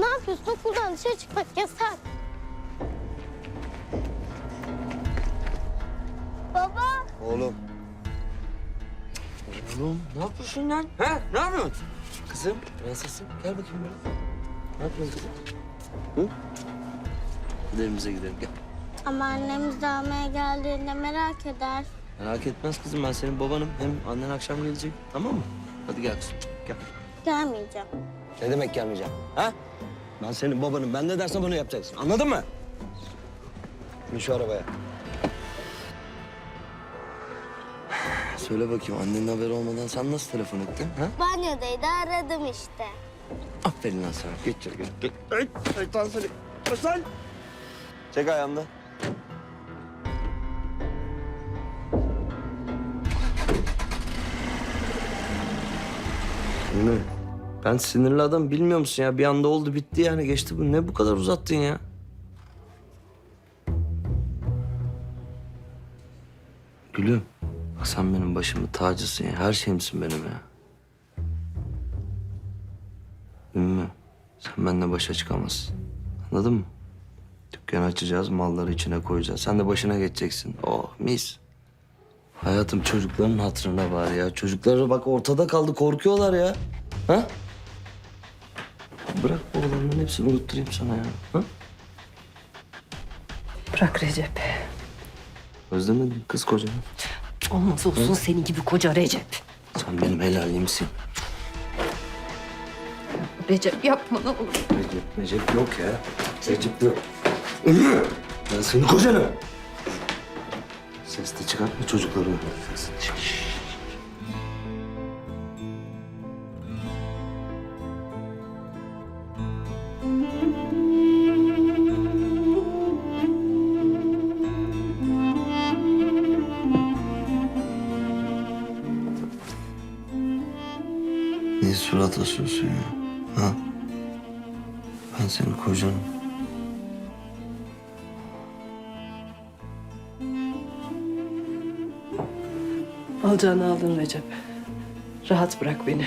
Ne yapıyorsun? Okuldan dışarı çıkmak yasak. Baba. Oğlum. Oğlum ne yapıyorsun lan? Ha? Ne yapıyorsun? Kızım, prensesim gel bakayım böyle. Ne yapıyorsun kızım? Hı? Gidelim bize gidelim gel. Ama annemiz de almaya geldiğinde merak eder. Merak etmez kızım ben senin babanım. Hem annen akşam gelecek tamam mı? Hadi gel kızım gel. Gelmeyeceğim. Ne demek gelmeyeceğim? Ha? Ben senin babanım. Ben ne dersem onu yapacaksın. Anladın mı? Bin şu arabaya. Söyle bakayım annenin haberi olmadan sen nasıl telefon ettin? Ha? Banyodaydı aradım işte. Aferin lan sana. Geç içeri geç. Seni. Geç lan. Çek ayağımda. Ne? Ben sinirli adam bilmiyor musun ya? Bir anda oldu bitti yani geçti bu. Ne bu kadar uzattın ya? Gülüm. Bak sen benim başımın tacısın ya. Her şeyimsin benim ya. Ümmü, sen benimle başa çıkamazsın. Anladın mı? Dükkan açacağız, malları içine koyacağız. Sen de başına geçeceksin. Oh, mis. Hayatım çocukların hatırına var ya. Çocukları bak ortada kaldı, korkuyorlar ya. Ha? Bırak bu olanların hepsini unutturayım sana ya. Ha? Bırak Recep. Özlemedin mi kız kocanı. Olmaz olsun senin gibi koca Recep. Sen benim helalimsin. Recep yapma ne olur. Recep, Recep yok ya. Recep yok. Ben senin kocanım. Ses de çıkartma çocukları. Şşş. Niye surat asıyorsun ya? Ha? Ben senin kocanım. Alacağını aldın Recep. Rahat bırak beni.